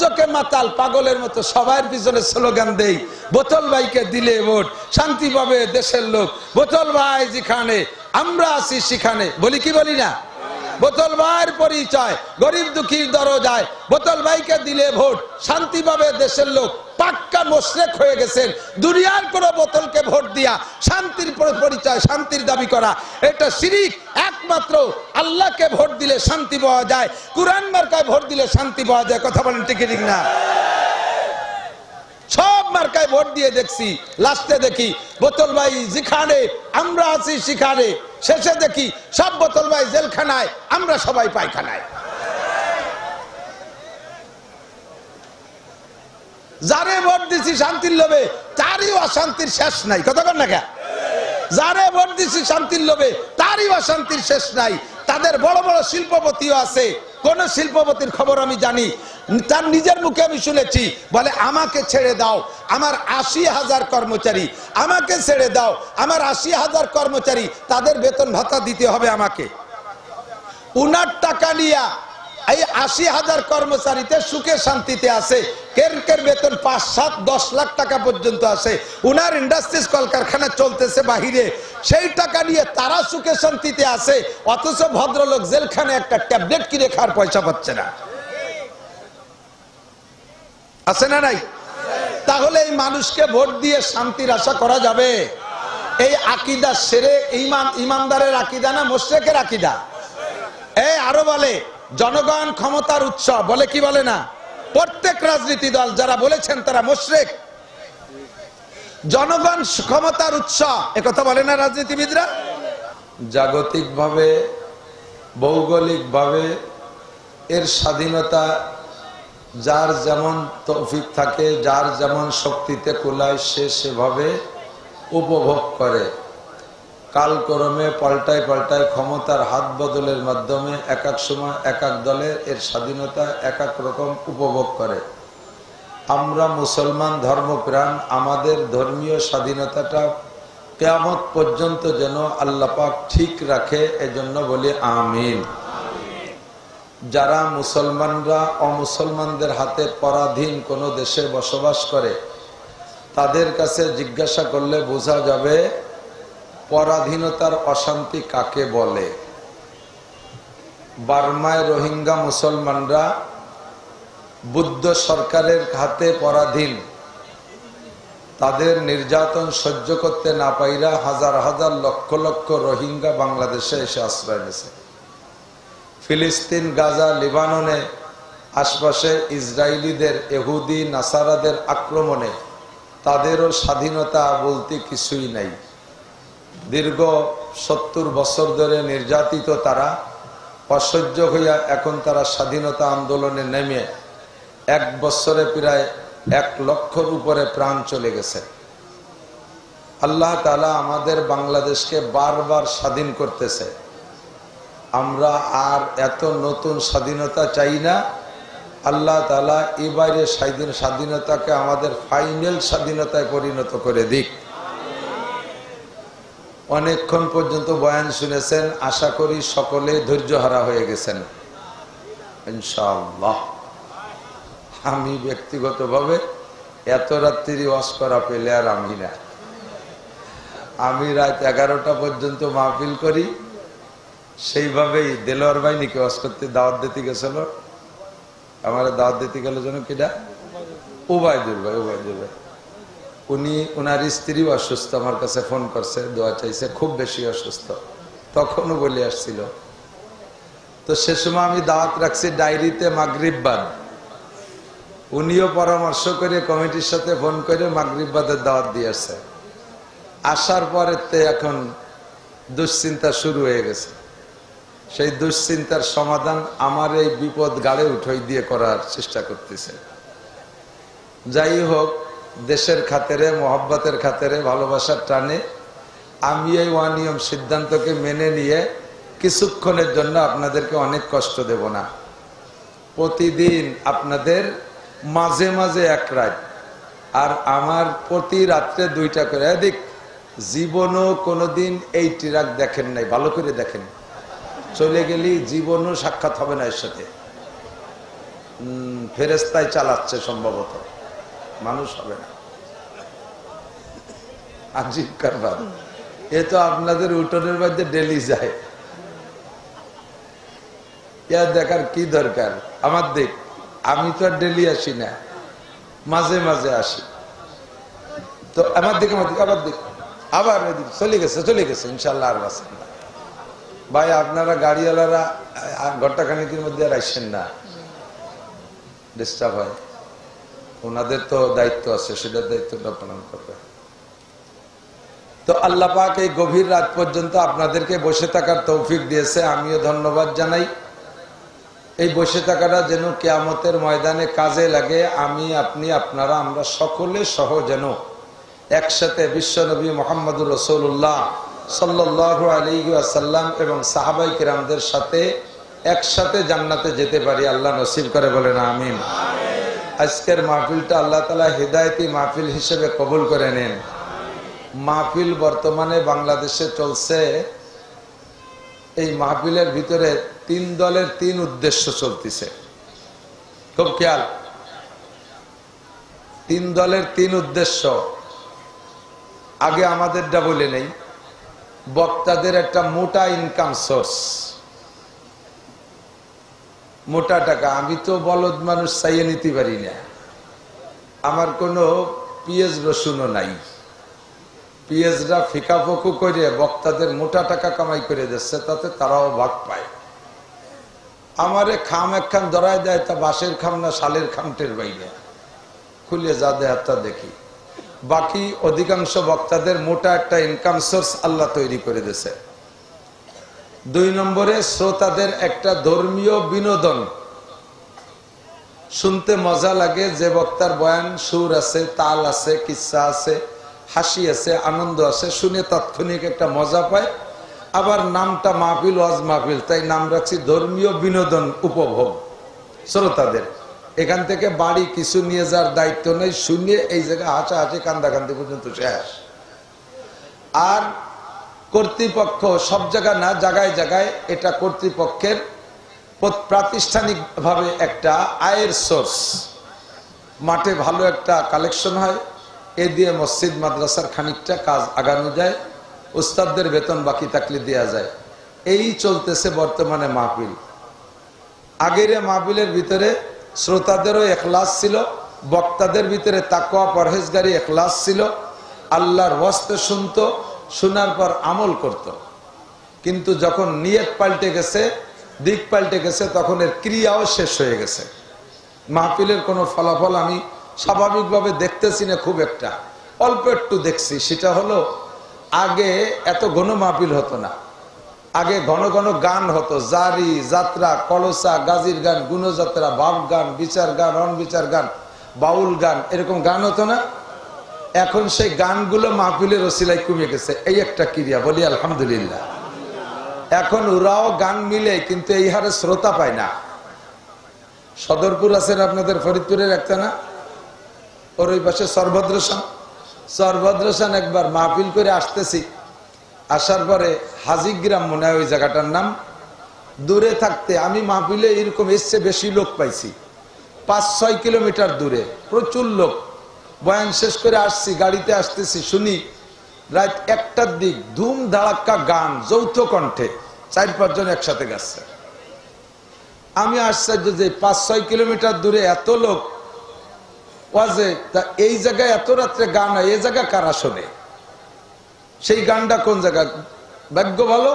ধৈর্যকে মাতাল, পাগলের মতো সবার পিছনে স্লোগান দেই, বোতল ভাইকে দিলে ভোট, শান্তি পাবে দেশের লোক। বোতল ভাই যেখানে, আমরা আছি সেখানে। বলি কি বলি না? বোতল ভাইয়ের পরিচয়, গরিব দুঃখীর দরজায় বোতল ভাইকে দিলে ভোট, শান্তি পাবে দেশের লোক। পাক্কা মোশরেক হয়ে গেছেন। দুনিয়ার কোন বোতলকে ভোট দিয়া শান্তির পর- পরিচয়, শান্তির দাবি করা। এটা শিরিক। একমাত্র আল্লাহকে ভোট দিলে শান্তি পাওয়া যায়। কোরআন মার্কায় ভোট দিলে শান্তি পাওয়া যায়। কথা বলেন ঠিক ঠিক না সব মার্কায় ভোট দিয়ে দেখছি। লাস্টে দেখি, বোতল ভাই যেখানে, আমরা আছি সেখানে। শেষে দেখি সব বোতল ভাই জেলখানায়, আমরা সবাই পায়খানায়। যারে ভোট দিছি শান্তির লোভে, তারই অশান্তির শেষ নাই। কতক্ষণ না কে যারে ভোট দিছি শান্তির লোভে, তারই অশান্তির শেষ নাই। তাদের বড় বড় শিল্পপতিও আছে কোন শিল্পপতির খবর আমি জানি। তার নিজের মুখে আমি শুনেছি, বলে, আমাকে ছেড়ে দাও। আমার আশি হাজার কর্মচারী, আমাকে ছেড়ে দাও। আমার আশি হাজার কর্মচারী, তাদের বেতন ভাতা দিতে হবে আমাকে। উনার টাকা নিয়া এই আশি হাজার কর্মচারীতে সুখে শান্তিতে আছে। কের কের বেতন পাঁচ, সাত, দশ লাখ টাকা পর্যন্ত আছে। উনার ইন্ডাস্ট্রিজ কলকারখানা চলতেছে বাহিরে। সেই টাকা নিয়ে তারা সুখে শান্তিতে আছে, অথচ ভদ্রলোক জেলখানে একটা ট্যাবলেট কিনে খাওয়ার পয়সা পাচ্ছে না। আছে না নাই? তাহলে এই মানুষকে ভোট দিয়ে শান্তির আশা করা যাবে। এই আকিদা সেরে, ইমান, ইমানদারের আকিদা না মোশেকের আকিদা? এই আরও বলে জনগণ ক্ষমতার উৎস, বলে কি বলে না? প্রত্যেক রাজনীতি দল, যারা বলেছেন তারা মোশরেক। জনগণ ক্ষমতার উৎস কথা বলে না রাজনীতিবিদরা? জাগতিকভাবে, ভৌগোলিকভাবে, এর স্বাধীনতা, যার যেমন তৌফিক থাকে, যার যেমন শক্তিতে কোলায়, সে সেভাবে উপভোগ করে। কালক্রমে পাল্টায় পাল্টায় ক্ষমতার হাত বদলের মাধ্যমে এক এক সময় এক এক দলের এর স্বাধীনতা এক এক রকম উপভোগ করে। আমরা মুসলমান ধর্মপ্রাণ, আমাদের ধর্মীয় স্বাধীনতাটা কেয়ামত পর্যন্ত যেন আল্লাপাক ঠিক রাখে, এজন্য বলি আমিন। যারা মুসলমানরা অমুসলমানদের হাতে পরাধীন কোনো দেশে বসবাস করে, তাদের কাছে জিজ্ঞাসা করলে বোঝা যাবে পরাধীনতার অশান্তি কাকে বলে? বার্মায় রোহিঙ্গা মুসলমানরা বুদ্ধ সরকারের হাতে পরাধীন। তাদের নির্যাতন সহ্য করতে না পাইরা হাজার হাজার লক্ষ লক্ষ রোহিঙ্গা বাংলাদেশে এসে আশ্রয় নিয়েছে ফিলিস্তিন, গাজা, লিবাননে আশপাশে ইসরায়েলিদের এহুদি নাসারাদের আক্রমণে তাদেরও স্বাধীনতা বলতে কিছুই নাই। দীর্ঘ সত্তর বছর ধরে নির্যাতিত তারা, অসহ্য হইয়া এখন তারা স্বাধীনতা আন্দোলনে নেমে এক বছরে প্রায় এক লক্ষর উপরে প্রাণ চলে গেছে। আল্লাহ তালা আমাদের বাংলাদেশকে বারবার স্বাধীন করতেছে। আমরা আর এত নতুন স্বাধীনতা চাই না। আল্লাহ তালা এবারে স্বাধীন স্বাধীনতাকে আমাদের ফাইনাল স্বাধীনতায় পরিণত করে দিক। অনেকক্ষণ পর্যন্ত বয়ান শুনেছেন, আশা করি সকলে ধৈর্য হারা হয়ে গেছেন। ইনশাআল্লাহ। আমি ব্যক্তিগতভাবে এত রাত্রি ওয়াজ করা পেলে আর আমি না। আমি রাত এগারোটা পর্যন্ত মাহফিল করি। সেইভাবেই দেলোয়ার ভাই নাকি ওয়াজ করতে দাওয়াত দিতে গেছিল। আমার দাওয়াত দিতে গেল যেন কিনা উবায়দুল ভাই উবায়দুল ভাই। উনি ওনার স্ত্রী অসুস্থ, আমার কাছে ফোন করছে, দোয়া চাইছে, খুব বেশি অসুস্থ। তখনও বলে আসছিল। তো সে সময় আমি দাওয়াত রাখছি ডায়েরিতে মাগরিববাদ উনিও পরামর্শ করে কমিটির সাথে ফোন করে মাগরিববাদের দাওয়াত দিয়ে আসছে। আসার পরে তে এখন দুশ্চিন্তা শুরু হয়ে গেছে। সেই দুশ্চিন্তার সমাধান আমার এই বিপদ গাড়ে উঠই দিয়ে করার চেষ্টা করতেছে। যাই হোক দেশের খাতেরে, মহব্বতের খাতেরে, ভালোবাসার টানে আমি এই অনিয়ম সিদ্ধান্তকে মেনে নিয়ে কিছুক্ষণের জন্য আপনাদেরকে অনেক কষ্ট দেব না। প্রতিদিন আপনাদের মাঝে মাঝে এক রাত আর আমার প্রতি রাত্রে দুইটা করে। এদিক, জীবনও কোনোদিন এই ট্রাক দেখেন নাই, ভালো করে দেখেন। চলে গেলি জীবনও সাক্ষাৎ হবে না এর সাথে। ফেরেস্তায় চালাচ্ছে সম্ভবত। মানুষ হবে না। আজীব কারবার। এ তো আপনাদের উঠোনের মধ্যে ডেলি যায়। ইয়া দেখার কি দরকার? আমার দেখ, আমি তো আর ডেলি আসি না। মাঝে মাঝে আসি। তো আমার দিকে আমার দিকে আবার দেখ আবার চলে গেছে চলে গেছে ইনশাল্লাহ আর বাসেন না। ভাই, আপনারা গাড়িওয়ালারা ঘণ্টা খানিকের মধ্যে আর আসছেন না। ডিস্টার্ব হয়। ওনাদের তো দায়িত্ব আছে, সেটার দায়িত্বটা পালন করবে তো আল্লাহ পাক এই গভীর রাত পর্যন্ত আপনাদেরকে বসে থাকার তৌফিক দিয়েছে, আমিও ধন্যবাদ জানাই। এই বসে থাকাটা যেন কেয়ামতের ময়দানে কাজে লাগে, আমি, আপনি, আপনারা, আমরা সকলে সহ যেন একসাথে বিশ্বনবী মোহাম্মদুর রসৌল্লাহ সাল্লাহ আলী আসাল্লাম এবং সাহাবাই কিরামদের সাথে একসাথে জান্নাতে যেতে পারি, আল্লাহ নসিব করে বলেন, আমিন। আজকের মাহফিলটা আল্লাহ তালা হৃদায়তি মাহফিল হিসেবে কবুল করে নেন। মাহফিল বর্তমানে বাংলাদেশে চলছে। এই মাহফিলের ভিতরে তিন দলের তিন উদ্দেশ্য চলতেছে। খুব খেয়াল। তিন দলের তিন উদ্দেশ্য। আগে আমাদেরটা বলে নেই। বক্তাদের একটা মোটা ইনকাম সোর্স মোটা টাকা, আমি তো বলদ মানুষ চাইয়ে নিতে পারি না। আমার কোনো পিএস রসুনও নাই। পিএসরা ফিকা ফকু করে বক্তাদের মোটা টাকা কামাই করে দিচ্ছে, তাতে তারাও ভাগ পায়। আমারে খাম একখান ধরায় দেয়, তা বাঁশের খাম না শালের খামটের বাইরে খুলে যা দেয় তা দেখি। বাকি অধিকাংশ বক্তাদের মোটা একটা ইনকাম সোর্স আল্লাহ তৈরি করে দিয়েছে। দুই নম্বরে শ্রোতাদের একটা ধর্মীয় বিনোদন। শুনতে মজা লাগে, যে বক্তার বয়ান সুর আছে, তাল আছে, কিসা আছে, হাসি আছে, আনন্দ আছে, শুনে তাৎক্ষণিক একটা মজা পায়। আবার নামটা মাহফিল, ওয়াজ মাহফিল, তাই নাম রাখছি ধর্মীয় বিনোদন উপভোগ। শ্রোতাদের, এখান থেকে বাড়ি কিছু নিয়ে যাওয়ার দায়িত্ব নেই, শুনে এই জায়গায় হাঁচা হাঁচি কান্দাকান্দি পর্যন্ত শেষ। আর কর্তৃপক্ষ সব জায়গা না, জায়গায় জায়গায় এটা কর্তৃপক্ষের প্রাতিষ্ঠানিকভাবে একটা আয়ের সোর্স। মাঠে ভালো একটা কালেকশন হয়, এ দিয়ে মসজিদ, মাদ্রাসার খানিকটা কাজ আগানো যায়, উস্তাদদের বেতন বাকি থাকলে দেওয়া যায়। এই চলতেছে বর্তমানে মাহফিল। আগের মাহবিলের ভিতরে শ্রোতাদেরও এখলাস ছিল, বক্তাদের ভিতরে তাকোয়া পরহেজগারি, এখলাস ছিল। আল্লাহর ওয়াস্তে শুনতো শোনার পর আমল করত। কিন্তু যখন নিয়ত পাল্টে গেছে, দিক পাল্টে গেছে, তখন এর ক্রিয়াও শেষ হয়ে গেছে। মাহফিলের কোনো ফলাফল আমি স্বাভাবিকভাবে দেখতেছি না খুব একটা। অল্প একটু দেখছি, সেটা হলো আগে এত ঘন মাহফিল হতো না। আগে ঘন ঘন গান হতো, জারি, যাত্রা, কলসা, গাজির গান, গুণযাত্রা, বাপ গান, বিচার গান, অনবিচার গান, বাউল গান, এরকম গান হতো না। এখন সেই গানগুলো মাহফিলের ওসিলায় কমে গেছে। এই একটা ক্রিয়া, বলি আলহামদুলিল্লাহ। এখন ওরাও গান মিলে, কিন্তু এই হারে শ্রোতা পায় না। সদরপুর আছেন আপনাদের? ফরিদপুরের একটা না? ওর ওই পাশে সর্বদ্রসান সর্বদ্রসান একবার মাহফিল করে আসতেছি। আসার পরে হাজিগ্রাম মনে হয় ওই জায়গাটার নাম। দূরে থাকতে আমি মাহফিলে এরকম এসছে বেশি লোক পাইছি। পাঁচ ছয় কিলোমিটার দূরে, প্রচুর লোক। বয়ান শেষ করে আসছি, গাড়িতে আসতেছি, শুনি, রাত একটার দিক ধুম ধাড়াক্কা গান, যৌথ কণ্ঠে চার পাঁচজন একসাথে গেছে আমি আশ্চর্য যে পাঁচ, ছয় কিলোমিটার দূরে এত লোক, ওয়াজে, তা এই জায়গায় এত রাত্রে গান হয় এই জায়গা কারা শোনে সেই গানটা কোন জায়গা? ভাগ্য ভালো,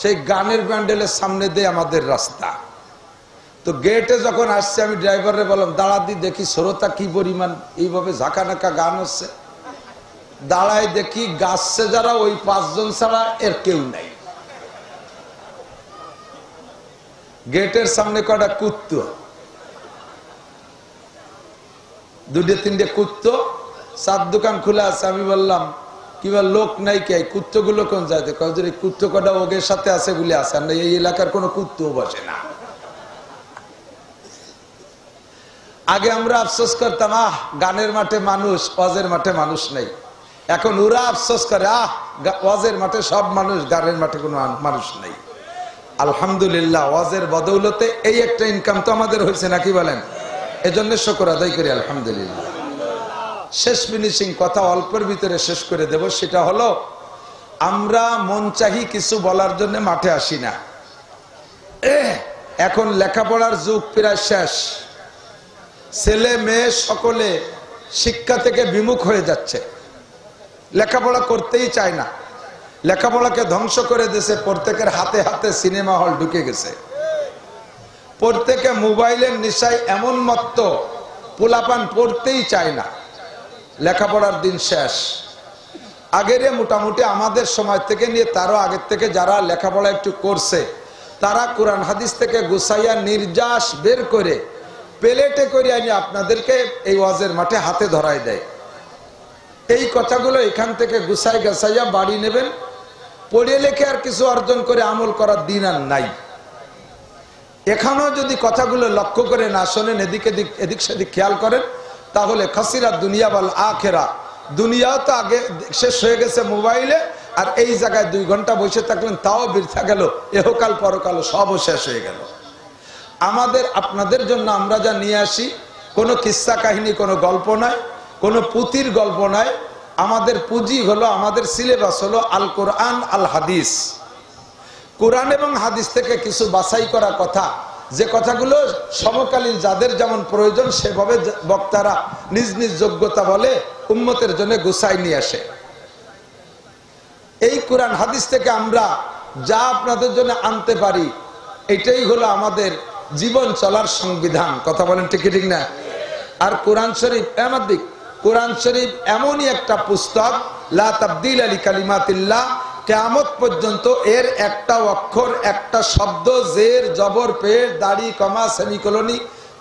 সেই গানের প্যান্ডেলের সামনে দিয়ে আমাদের রাস্তা। তো গেটে যখন আসছে, আমি ড্রাইভারে বললাম, দাঁড়া দি, দেখি শ্রোতা কি পরিমাণ। এইভাবে ঝাঁকা নাকা গান হচ্ছে। দাঁড়ায় দেখি গাছছে যারা, ওই পাঁচজন ছাড়া এর কেউ নাই। গেটের সামনে কটা কুত্ত। দুটে তিনটে কুত্ত। সাত দোকান খোলা আছে, আমি বললাম কিবা লোক নাই কে? কুত্তগুলো কোন যাইতে কুত্ত কটা ওগের সাথে আছে বলে আসে আমরা এই এলাকার কোনো কুত্তও বসে না। আগে আমরা আফসোস করতাম, আহ, গানের মাঠে মানুষ, ওয়াজের মাঠে মানুষ নেই। এখন ওরা আফসোস করে, আহ ওয়াজের মাঠে সব মানুষ, গানের মাঠে কোনো মানুষ নেই। আলহামদুলিল্লাহ, ওয়াজের বদৌলতে এই একটা ইনকাম তো আমাদের হয়েছে নাকি বলেন? এজন্য শকর আদায় করি, আলহামদুলিল্লাহ। শেষ ফিনিশিং কথা অল্পের ভিতরে শেষ করে দেব, সেটা হলো, আমরা মন চাহি কিছু বলার জন্য মাঠে আসি না। এখন লেখাপড়ার যুগ প্রায় শেষ। ছেলে মেয়ে সকলে শিক্ষা থেকে বিমুখ হয়ে যাচ্ছে। লেখাপড়া করতেই চায় না। লেখাপড়াকে ধ্বংস করে দিয়েছে, প্রত্যেকের হাতে হাতে সিনেমা হল ঢুকে গেছে। প্রত্যেকে মোবাইলের নেশায় এমন মত্ত, পোলাপান পড়তেই চায় না। লেখাপড়ার দিন শেষ। আগের মোটামুটি আমাদের সময় থেকে নিয়ে তারও আগের থেকে যারা লেখাপড়া একটু করছে, তারা কোরআন হাদিস থেকে গুসাইয়া নির্যাস বের করে প্লেটে করে আনি আপনাদেরকে এই ওয়াজের মাঠে হাতে ধরায় দেয়। এই কথাগুলো এখান থেকে গুসাই গাছাইয়া বাড়ি নেবেন। পড়ে লেখে আর কিছু অর্জন করে আমল করার দিন আর নাই। এখানেও যদি কথাগুলো লক্ষ্য করে না শোনেন, এদিক এদিক এদিক সেদিক খেয়াল করেন, তাহলে খাসিরা দুনিয়া বল আখেরা। দুনিয়াও তো আগে শেষ হয়ে গেছে মোবাইলে, আর এই জায়গায় দুই ঘণ্টা বসে থাকলেন, তাও বৃথা গেল। এহকাল পরকাল সবও শেষ হয়ে গেল। আমাদের, আপনাদের জন্য আমরা যা নিয়ে আসি, কোনো কিস্সা কাহিনী, কোনো গল্প নয়, কোনো পুঁতির গল্প নয়। আমাদের পুঁজি হলো, আমাদের সিলেবাস হলো আল কোরআন, আল হাদিস। কোরআন এবং হাদিস থেকে কিছু বাছাই করা কথা। যে কথাগুলো সমকালীন, যাদের যেমন প্রয়োজন, সেভাবে বক্তারা নিজ নিজ যোগ্যতা বলে উম্মতের জন্য গুছাই নিয়ে আসে। এই কোরআন, হাদিস থেকে আমরা যা আপনাদের জন্য আনতে পারি, এটাই হলো আমাদের জীবন চলার সংবিধান। কথা বলেন ঠিক ঠিক না? আর কোরআন শরীফ আমার দিক, কোরআন শরীফ এমনই একটা পুস্তক, লা তাবদিল আলী কালিমাতিল্লাহ, কেয়ামত পর্যন্ত এর একটা অক্ষর, একটা শব্দ, জের, জবর, পেট, দাড়ি, কমা, সেমিকলনি,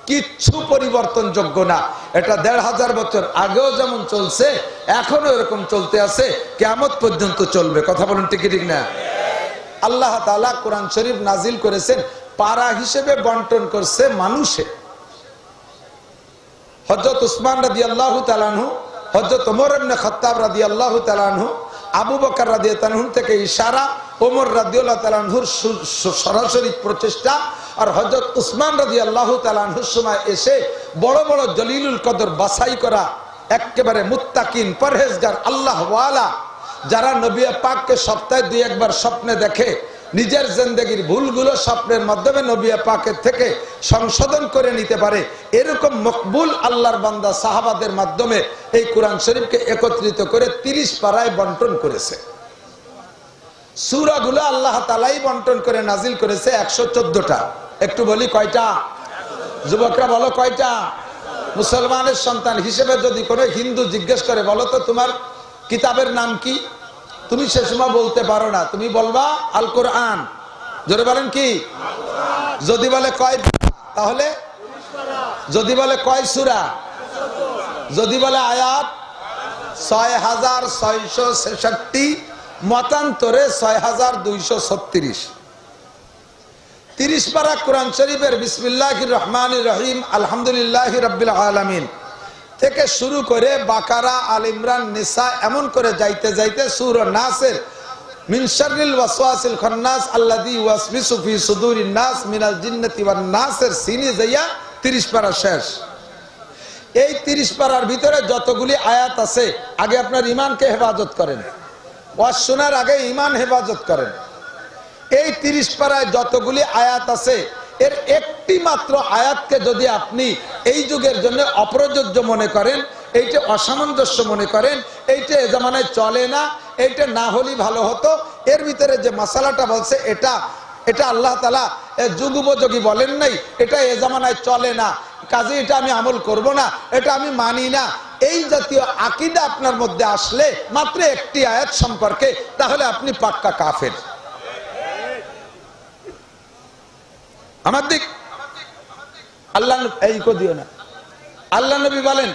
কিচ্ছু পরিবর্তনযোগ্য না। এটা দেড় হাজার বছর আগেও যেমন চলছে এখনও এরকম চলতে আছে, কেয়ামত পর্যন্ত চলবে। কথা বলুন ঠিক ঠিক না? আল্লাহ তালা কোরআন শরীফ নাজিল করেছেন পারা হিসেবে বন্টন করছে মানুষে। হজরত উসমান রাদি আল্লাহ তালানহু হজরত ওমর খত্তাব রাদি আল্লাহ তালানহু আবু বকর রাদি তালানহু থেকে ইশারা, ওমর রাদিউল্লাহ তালানহুর সরাসরি প্রচেষ্টা আর হজরত উসমান রাদি আল্লাহ তালানহুর সময় এসে বড় বড় জলিলুল কদর বাছাই করা একেবারে মুত্তাকিন, পরহেজগার, আল্লাহওয়ালা, যারা নবী পাককে সপ্তাহে দুই একবার স্বপ্নে দেখে নিজের জিন্দগির ভুলগুলো স্বপ্নের মাধ্যমে নবী পাকের থেকে সংশোধন করে নিতে পারে। এরকম মকবুল আল্লাহর বান্দা সাহাবাদের মাধ্যমে এই কোরআন শরীফকে একত্রিত করে তিরিশ পাড়ায় বন্টন করেছে। সুরাগুলো আল্লাহ তালাই বন্টন করে নাজিল করেছে একশো চোদ্দটা। একটু বলি কয়টা? যুবকরা বলো কয়টা? মুসলমানের সন্তান হিসেবে যদি কোনো হিন্দু জিজ্ঞেস করে, বলো তো তোমার কিতাবের নাম কি? তুমি সে সময় বলতে পারো না। তুমি বলবা, আল কোরআন। জোরে বলেন কি? যদি বলে কয় তাহলে? যদি বলে কয় সুরা? যদি বলে আয়াত ছয় হাজার ছয়শো ছেষট্টি, মতান্তরে ছয় হাজার দুইশো ছত্রিশ। তিরিশ পারা কোরআন শরীফের বিসমিল্লাহ রহমান রহিম, আলহামদুলিল্লাহ রব্বিল আলমিন। থেকে শুরু করে বাকারা, আল ইমরান, নিসা, এমন করে যাইতে যাইতে সুর নাসের নাস মিনাল নাসের 30 শেষ। এই 30 পারার ভিতরে যতগুলি আয়াত আছে, আগে আপনার হেফাজত করেন। শোনার আগে ইমান হেফাজত করেন। এই তিরিশ পাড়ায় যতগুলি আয়াত আছে এর একটি মাত্র আয়াতকে যদি আপনি এই যুগের জন্য অপ্রযোজ্য মনে করেন, এইটা অসামঞ্জস্য মনে করেন, এইটা এ জামানায় চলে না, এইটা না হলেই ভালো হতো, এর ভিতরে যে মশালাটা বলছে এটা এটা আল্লাহ তালা যুগ উপযোগী বলেন নাই, এটা এ জামানায় চলে না, কাজে এটা আমি আমল করব না, এটা আমি মানি না, এই জাতীয় আকিদা আপনার মধ্যে আসলে মাত্র একটি আয়াত সম্পর্কে, তাহলে আপনি পাক্কা কাফের। আমার দিক। আল্লাহ এই কো দিও না। আল্লাহ নবী বলেন,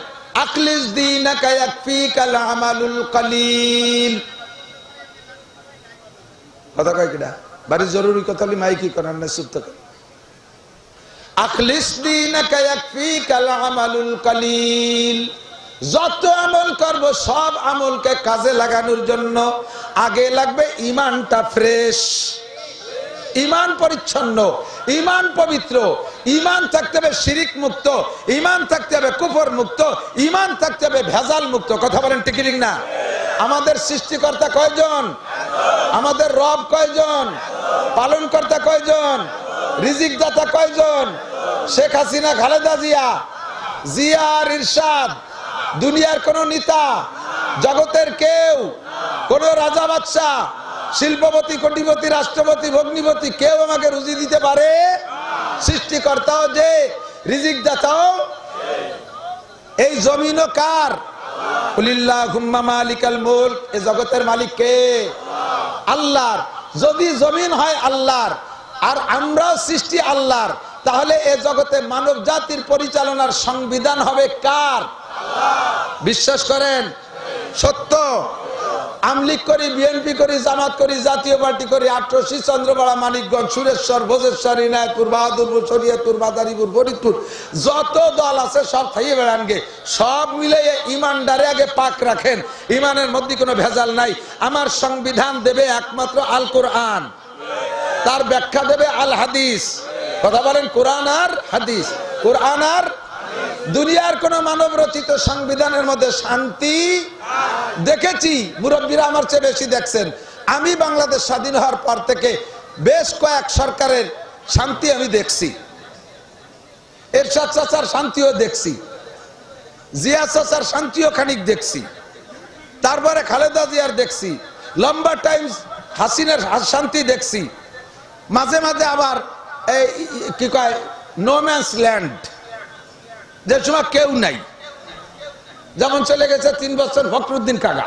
আকলিস দীনাকা ইয়াকফিকাল আমালুল কালিল। কথা কয় বাড়ি জরুরি কথা মাইকি করার না থাকেন আখলিস দীনাকা ইয়াকফিকাল আমালুল কালিল। যত আমল করব, সব আমলকে কাজে লাগানোর জন্য আগে লাগবে ইমানটা ফ্রেশ। ইমান পরিচ্ছন্ন ইমান পবিত্র ইমান থাকতে হবে শিরিক মুক্ত ইমান থাকতে হবে কুফর মুক্ত ইমান থাকতে হবে ভেজাল মুক্ত। কথা বলেন টিকিরিং না আমাদের সৃষ্টিকর্তা কয়জন? আমাদের রব কয়জন? পালনকর্তা কয়জন? রিজিক দাতা কয়জন? শেখ হাসিনা, খালেদা জিয়া জিয়ার ইরশাদ, দুনিয়ার কোন নেতা, জগতের কেউ, কোন রাজা বাদশাহ শিল্পপতি, কোটিপতি, রাষ্ট্রপতি, ভগ্নিপতি কেউ আমাকে রুজি দিতে পারে? সৃষ্টিকর্তাও যে রিজিক দাতাও এই জমিনও কার? মালিকাল মুলক। এ জগতের মালিক কে? আল্লাহর। যদি জমিন হয় আল্লাহর, আর আমরাও সৃষ্টি আল্লাহর, তাহলে এ জগতে মানব জাতির পরিচালনার সংবিধান হবে কার? বিশ্বাস করেন? সত্য? আমলিক করি, বিএনপি করি, জামাত করি, জাতীয় পার্টি করি আটরশি চন্দ্রপাড়া, মানিকগঞ্জ, সুরেশ্বর, ভোজেশ্বর, ইনায়তপুর, বাহাদুরপুর, শরিয়তপুর, মাদারীপুর, ফরিদপুর, যত দল আছে সব খাইয়ে বেড়ান গে সব মিলে ইমানদারে আগে পাক রাখেন। ইমানের মধ্যে কোনো ভেজাল নাই। আমার সংবিধান দেবে একমাত্র আল কোরআন। তার ব্যাখ্যা দেবে আল হাদিস। কথা বলেন কোরআন আর হাদিস। কোরআন আর দুনিয়ার কোন মানব রচিত সংবিধানের মধ্যে শান্তি দেখেছি। মুরব্বীরা আমার চেয়ে বেশি দেখছেন। আমি বাংলাদেশ স্বাধীন হওয়ার পর থেকে বেশ কয়েক সরকারের শান্তি আমি দেখছি। এরশাদ চাচার শান্তিও দেখছি। জিয়া চাচার শান্তিও খানিক দেখছি। তারপরে খালেদা জিয়ার দেখছি। লম্বা টাইম হাসিনের শান্তি দেখছি। মাঝে মাঝে আবার এই কি কয় নোম্যান্স ল্যান্ড যে সময় কেউ নাই। যেমন চলে গেছে তিন বছর ফখরুদ্দিন কাকা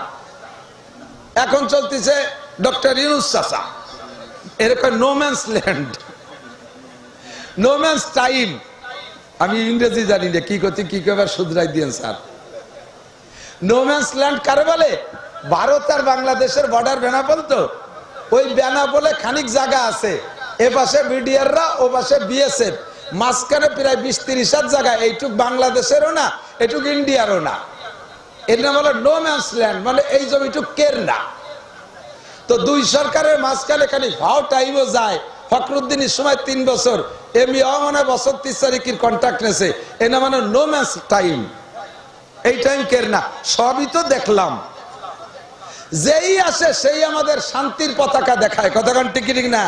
এখন চলতেছে ডক্টর ইউনুস চাষা এরকম নোম্যান্স ল্যান্ড নোম্যান্স টাইম আমি ইংরেজি জানি না, কি করতে কি করবার শুধরাই দিয়েন স্যার। নোম্যান্স ল্যান্ড কারে বলে? ভারত আর বাংলাদেশের বর্ডার বেনাপোল তো। ওই বেনাপোলে খানিক জায়গা আছে। এ পাশে বিডিআররা, ও পাশে বিএসএফ। মাঝখানে প্রায় বিশ তিরিশ হাত জায়গা, এইটুক বাংলাদেশেরও না এটুক ইন্ডিয়ারও না। এর নাম হলো নো ম্যান্স ল্যান্ড মানে এই জমিটুক কের না। তো দুই সরকারের মাঝখানে খালি ভাও টাইমও যায়। ফখরুদ্দিনের সময় তিন বছর এমনি মানে বছর তিরিশ তারিখের কন্ট্রাক্ট নেছে এ না মানে নো ম্যান্স টাইম এই টাইম কের না, সবই তো দেখলাম। যেই আসে সেই আমাদের শান্তির পতাকা দেখায়। কতক্ষণ টিকিট না?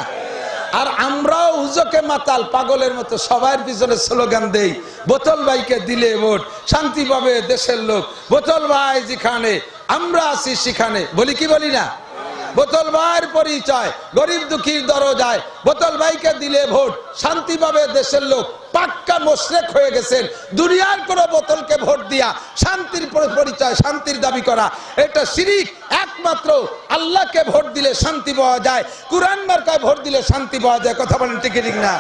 আর আমরাও হুজকে মাতাল, পাগলের মতো, সবার পিছনে স্লোগান দেই, বোতল ভাইকে দিলে ভোট, শান্তি পাবে দেশের লোক। বোতল ভাই যেখানে, আমরা আছি সেখানে। বলি কি বলি না? বোতল ভাইয়ের পরিচয়, গরিব দুঃখীর দরজায়, বোতল ভাইকে দিলে ভোট, শান্তি পাবে দেশের লোক। পাক্কা মোশরেক হয়ে গেছেন। দুনিয়ার কোন বোতলকে ভোট দিয়া শান্তির পরিচয়, শান্তির দাবি করা। এটা শিরিক। একমাত্র আল্লাহকে ভোট দিলে শান্তি পাওয়া যায়। কোরআন মার্কায় ভোট দিলে শান্তি পাওয়া যায়। কথা বলেন ঠিক ঠিক না?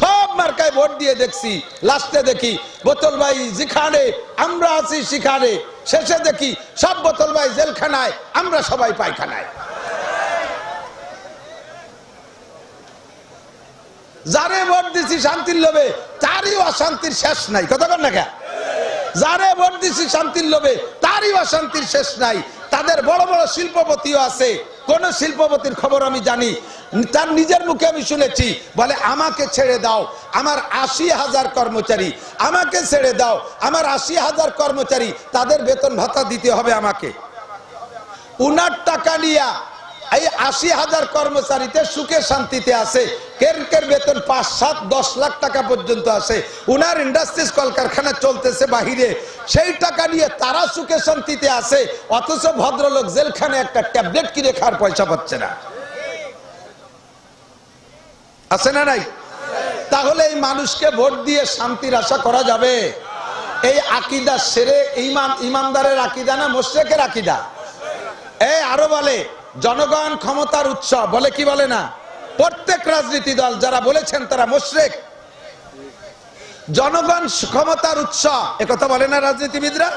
সব মার্কায় ভোট দিয়ে দেখছি। লাস্টে দেখি, বোতল ভাই যেখানে আমরা আছি সেখানে। শেষে দেখি, সব বোতল ভাই জেলখানায়, আমরা সবাই পায়খানায়। যারে ভোট দিছি শান্তির লোভে, তারই অশান্তির শেষ নাই। কথা বল না কে যারে ভোট দিছি শান্তির লোভে, তারই অশান্তির শেষ নাই। তাদের বড় বড় শিল্পপতিও আছে। কোন শিল্পপতির খবর আমি জানি। তার নিজের মুখে আমি শুনেছি, বলে, আমাকে ছেড়ে দাও। আমার আশি হাজার কর্মচারী, আমাকে ছেড়ে দাও। আমার আশি হাজার কর্মচারী, তাদের বেতন ভাতা দিতে হবে আমাকে। উনার টাকা নিয়া এই আশি হাজার কর্মচারীতে সুখে শান্তিতে আছে। কের কের বেতন পাঁচ, সাত, দশ লাখ টাকা পর্যন্ত আছে। উনার ইন্ডাস্ট্রিজ কলকারখানা চলতেছে বাহিরে। সেই টাকা নিয়ে তারা সুখে শান্তিতে আছে, অথচ ভদ্রলোক জেলখানে একটা ট্যাবলেট কিনে খাওয়ার পয়সা পাচ্ছে না। আছে না নাই? তাহলে এই মানুষকে ভোট দিয়ে শান্তির আশা করা যাবে। এই আকিদা সেরে ইমান, ইমানদারের আকিদা না মোশেকের আকিদা? এই আরও বলে জনগণ ক্ষমতার উৎস, বলে কি বলে না? প্রত্যেক রাজনীতি দল, যারা বলেছেন তারা মোশরেক। জনগণ ক্ষমতার উৎস একথা বলে না রাজনীতিবিদরা?